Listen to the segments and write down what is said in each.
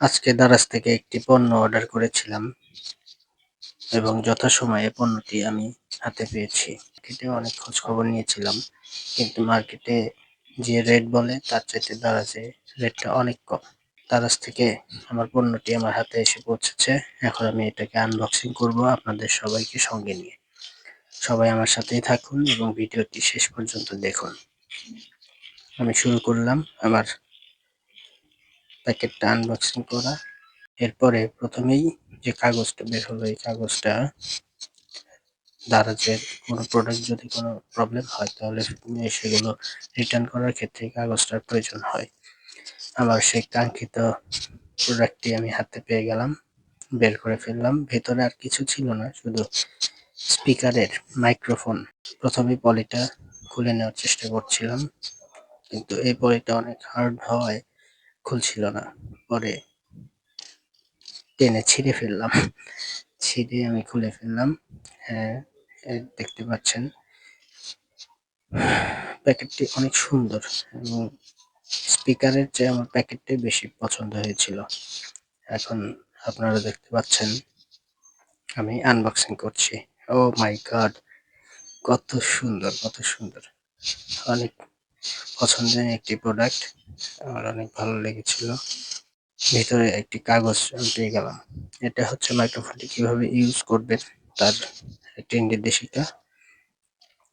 আজকে দারাজ থেকে একটি পণ্য অর্ডার করেছিলাম এবং যথাসময়ে পণ্যটি আমি হাতে পেয়েছি। মার্কেটে অনেক খোঁজ খবর নিয়েছিলাম, কিন্তু মার্কেটে যে রেট বলে, তার চাইতে দারাজে রেটটা অনেক কম। দারাজ থেকে আমার পণ্যটি আমার হাতে এসে পৌঁছেছে। এখন আমি এটাকে আনবক্সিং করব আপনাদের সবাইকে সঙ্গে নিয়ে। সবাই আমার সাথেই থাকুন এবং ভিডিওটি শেষ পর্যন্ত দেখুন। আমি শুরু করলাম আমার প্যাকেটটা আনবক্সিং করা। এরপরে প্রথমেই যে কাগজটা বের হলো, এই কাগজটা দারাজের কোনো প্রোডাক্ট যদি কোনো প্রবলেম হয়, তাহলে সেগুলো রিটার্ন করার ক্ষেত্রে কাগজটার প্রয়োজন হয়। আমার সেই কাঙ্ক্ষিত প্রোডাক্টটি আমি হাতে পেয়ে গেলাম, বের করে ফেললাম। ভেতরে আর কিছু ছিল না, শুধু স্পিকারের মাইক্রোফোন প্রথমে পলিটা খুলে নেওয়ার চেষ্টা করছিলাম, কিন্তু এই পলিটা অনেক হার্ড হওয়ায় খুলছিল না। পরে টেনে ছিঁড়ে ফেললাম। ছিঁড়ে আমি খুলে ফেললাম। হ্যাঁ দেখতে পাচ্ছেন। প্যাকেটটি অনেক সুন্দর এবং স্পিকারের চেয়ে আমার প্যাকেটটি বেশি পছন্দ হয়েছিল। এখন আপনারা দেখতে পাচ্ছেন, আমি আনবক্সিং করছি। ও মাই গড কত সুন্দর কত সুন্দর। অনেক পছন্দের একটি প্রোডাক্ট আমার অনেক ভালো লেগেছিল। ভিতরে একটি কাগজ পেয়ে গেলাম। এটা হচ্ছে মাইক্রোফোনটি কীভাবে ইউজ করবেন তার একটি নির্দেশিকা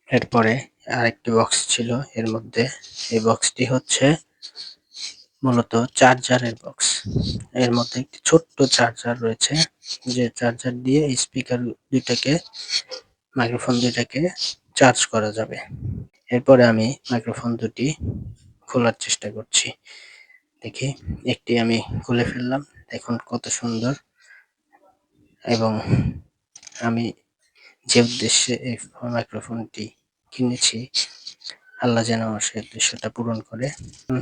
এরপরে আরেকটি বক্স ছিল এর মধ্যে। এই বক্সটি হচ্ছে মূলত চার্জারের বক্স এর মধ্যে একটি ছোট্ট চার্জার রয়েছে। যে চার্জার দিয়ে স্পিকার দুইটাকে মাইক্রোফোন দুইটাকে চার্জ করা যাবে। এরপরে আমি মাইক্রোফোন দুটি খোলার চেষ্টা করছি। দেখি, একটি আমি খুলে ফেললাম। এখন কত সুন্দর। এবং আমি যে উদ্দেশ্যে এই মাইক্রোফোনটি কিনেছি, আল্লাহ যেন আমার সেই উদ্দেশ্যটা পূরণ করে।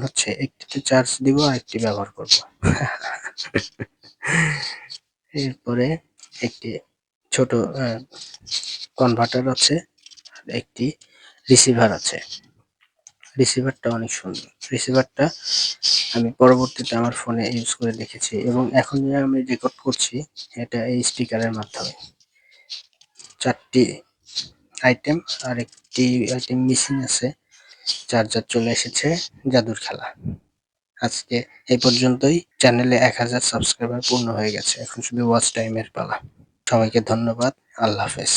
হচ্ছে একটিতে চার্জ দিব আর একটি ব্যবহার করব। এরপরে একটি ছোট কনভার্টার আছে, আর একটি রিসিভার আছে। রিসিভারটা অনেক সুন্দর। রিসিভারটা আমি পরবর্তীতে আমার ফোনে ইউজ করে দেখেছি এবং এখন যে আমি রেকর্ড করছি, এটা এই স্পিকারের মাধ্যমে। চারটি আইটেম আর একটি আইটেম মিসিং আছে চার্জার চলে এসেছে জাদুর খেলা। আজকে এই পর্যন্তই। চ্যানেলে এক হাজার সাবস্ক্রাইবার পূর্ণ হয়ে গেছে। এখন শুধু ওয়াচ টাইমের পালা। সবাইকে ধন্যবাদ। আল্লাহ হাফেজ।